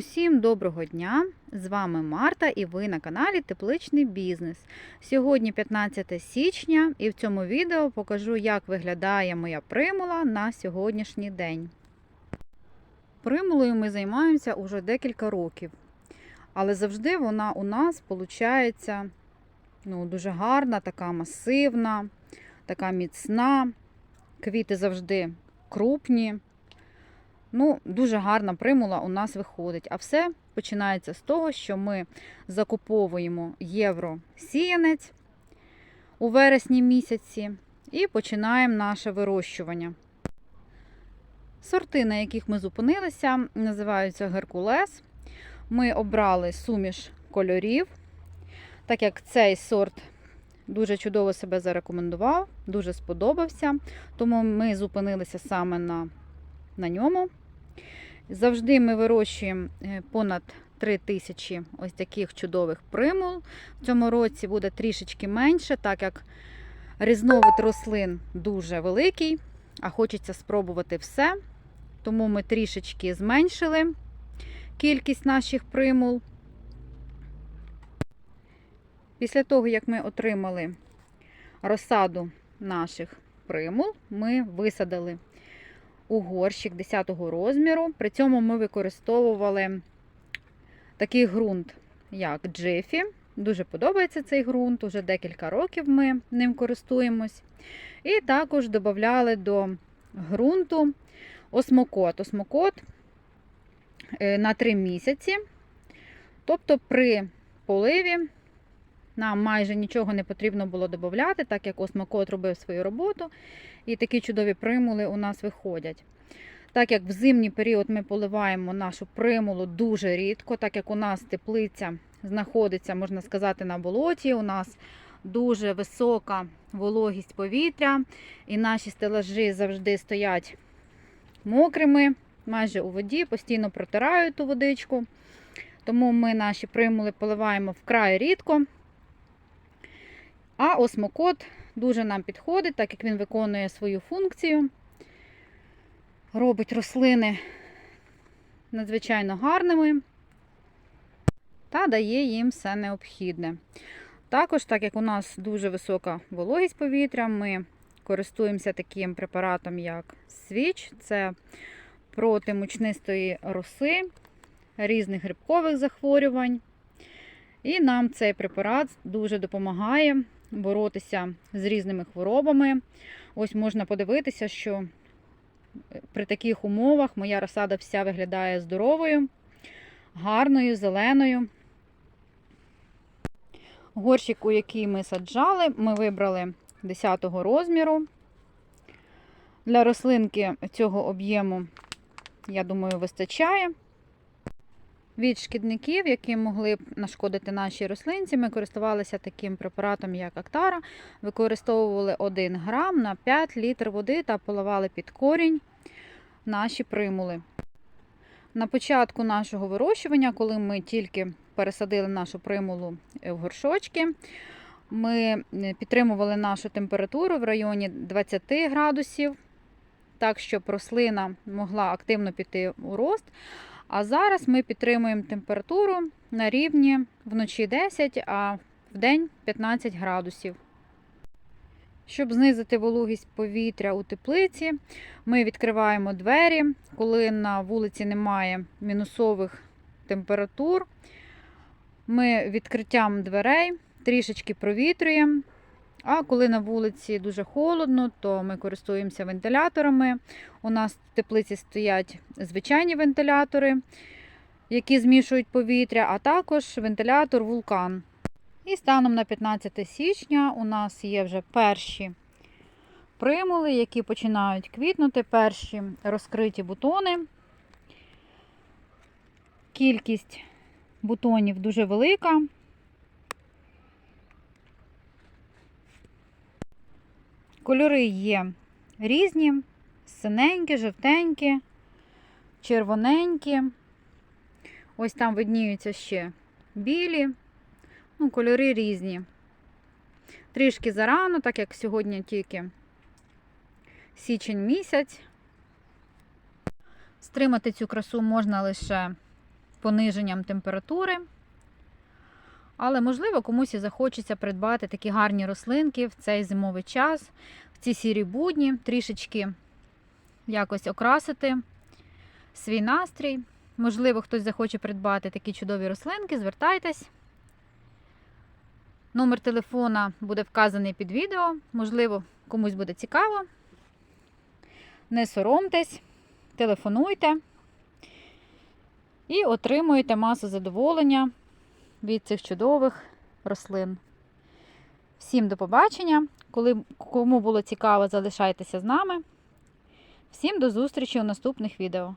Усім доброго дня! З вами Марта і ви на каналі Тепличний Бізнес. Сьогодні 15 січня, і в цьому відео покажу, як виглядає моя примула на сьогоднішній день. Примулою ми займаємося уже декілька років, але завжди вона у нас виходить ну, дуже гарна, така масивна, така міцна. Квіти завжди крупні. Ну, дуже гарна примула у нас виходить. А все починається з того, що ми закуповуємо євро сіянець у вересні місяці і починаємо наше вирощування. Сорти, на яких ми зупинилися, називаються Геркулес. Ми обрали суміш кольорів, так як цей сорт дуже чудово себе зарекомендував, дуже сподобався. Тому ми зупинилися саме на, на ньому. Завжди ми вирощуємо е, понад 3 тисячі ось таких чудових примул. В цьому році буде трішечки менше, так як різновид рослин дуже великий, а хочеться спробувати все. Тому ми трішечки зменшили кількість наших примул. Після того, як ми отримали розсаду наших примул, ми висадили у горщик 10 розміру. При цьому ми використовували такий ґрунт, як Джефі. Дуже подобається цей ґрунт, уже декілька років ми ним користуємось. І також додавали до ґрунту осмокот. Осмокот е, на 3 місяці. Тобто при поливі нам майже нічого не потрібно було додати, так як осмокот робив свою роботу. І такі чудові примули у нас виходять. Так як в зимній період ми поливаємо нашу примулу дуже рідко, так як у нас теплиця знаходиться, можна сказати, на болоті, у нас дуже висока вологість повітря, і наші стелажі завжди стоять мокрими, майже у воді, постійно протирають ту водичку. Тому ми наші примули поливаємо вкрай рідко. А осмокот дуже нам підходить, так як він виконує свою функцію. Робить рослини надзвичайно гарними та дає їм все необхідне. Також, так як у нас дуже висока вологість повітря, ми користуємося таким препаратом, як свіч. Це проти мучнистої роси, різних грибкових захворювань. І нам цей препарат дуже допомагає боротися з різними хворобами. Ось можна подивитися, що при таких умовах моя розсада вся виглядає здоровою, гарною, зеленою. Горщик, у який ми саджали, ми вибрали 10 розміру. Для рослинки цього об'єму, я думаю, вистачає. Від шкідників, які могли б нашкодити нашій рослинці, ми користувалися таким препаратом, як Актара. Використовували 1 грам на 5 літр води та поливали під корінь наші примули. На початку нашого вирощування, коли ми тільки пересадили нашу примулу в горшочки, ми підтримували нашу температуру в районі 20 градусів, так, щоб рослина могла активно піти у рост. А зараз ми підтримуємо температуру на рівні вночі 10, а в день 15 градусів. Щоб знизити вологість повітря у теплиці, ми відкриваємо двері, коли на вулиці немає мінусових температур. Ми відкриттям дверей трішечки провітрюємо. А коли на вулиці дуже холодно, то ми користуємося вентиляторами. У нас в теплиці стоять звичайні вентилятори, які змішують повітря, а також вентилятор вулкан. І станом на 15 січня у нас є вже перші примули, які починають квітнути, перші розкриті бутони. Кількість бутонів дуже велика. Кольори є різні, синенькі, жовтенькі, червоненькі. Ось там видніються ще білі, ну, кольори різні. Трішки зарано, так як сьогодні тільки січень місяць. Стримати цю красу можна лише пониженням температури. Але, можливо, комусь і захочеться придбати такі гарні рослинки в цей зимовий час, в ці сірі будні, трішечки якось окрасити свій настрій. Можливо, хтось захоче придбати такі чудові рослинки, звертайтесь. Номер телефона буде вказаний під відео. Можливо, комусь буде цікаво. Не соромтесь, телефонуйте і отримуєте масу задоволення від цих чудових рослин. Всім до побачення. Коли, кому було цікаво, залишайтеся з нами. Всім до зустрічі у наступних відео.